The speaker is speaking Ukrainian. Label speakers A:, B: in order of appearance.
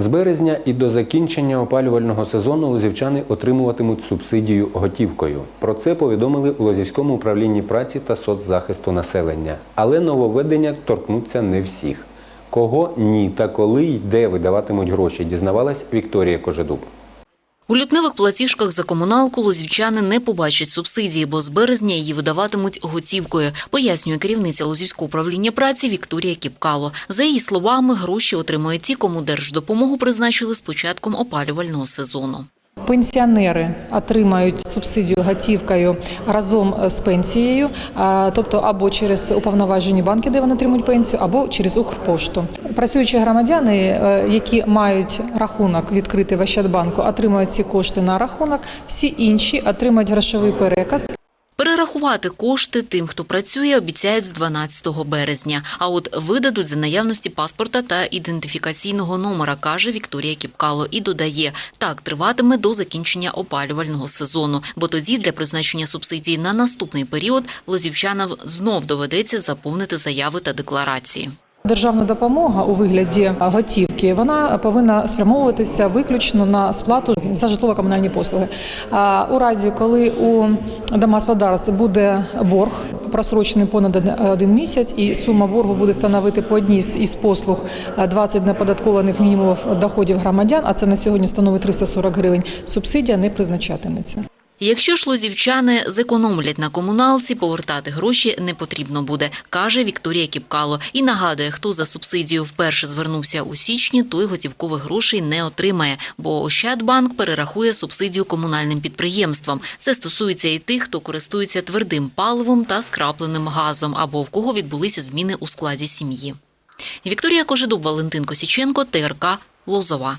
A: З березня і до закінчення опалювального сезону лозівчани отримуватимуть субсидію готівкою. Про це повідомили у Лозівському управлінні праці та соцзахисту населення. Але нововведення торкнуться не всіх. Кого ні та коли й де видаватимуть гроші, дізнавалась Вікторія Кожедуб.
B: У лютневих платіжках за комуналку лозівчани не побачать субсидії, бо з березня її видаватимуть готівкою, пояснює керівниця Лозівського управління праці Вікторія Кіпкало. За її словами, гроші отримують ті, кому держдопомогу призначили з початком опалювального сезону.
C: Пенсіонери отримають субсидію готівкою разом з пенсією, тобто або через уповноважені банки, де вони отримують пенсію, або через Укрпошту. Працюючі громадяни, е, які мають рахунок відкритий в Ощадбанку, отримують ці кошти на рахунок. Всі інші отримують грошовий переказ
B: Перерахувати кошти тим, хто працює, обіцяють з 12 березня. А от видадуть за наявності паспорта та ідентифікаційного номера, каже Вікторія Кіпкало. І додає, так триватиме до закінчення опалювального сезону, бо тоді для призначення субсидій на наступний період лозівчанам знов доведеться заповнити заяви та декларації.
C: Державна допомога у вигляді готівки вона повинна спрямовуватися виключно на сплату за житлово-комунальні послуги. А у разі, коли у домогосподарств буде борг просрочений понад один місяць, і сума боргу буде становити по одній із послуг 20 неподаткованих мінімумів доходів громадян, а це на сьогодні становить 340 гривень. Субсидія не призначатиметься.
B: Якщо ж лозівчани зекономлять на комуналці, повертати гроші не потрібно буде, каже Вікторія Кіпкало. І нагадує, хто за субсидію вперше звернувся у січні, той готівкових грошей не отримає, бо Ощадбанк перерахує субсидію комунальним підприємствам. Це стосується і тих, хто користується твердим паливом та скрапленим газом, або в кого відбулися зміни у складі сім'ї. Вікторія Кожедуб, Валентин Косіченко, ТРК Лозова.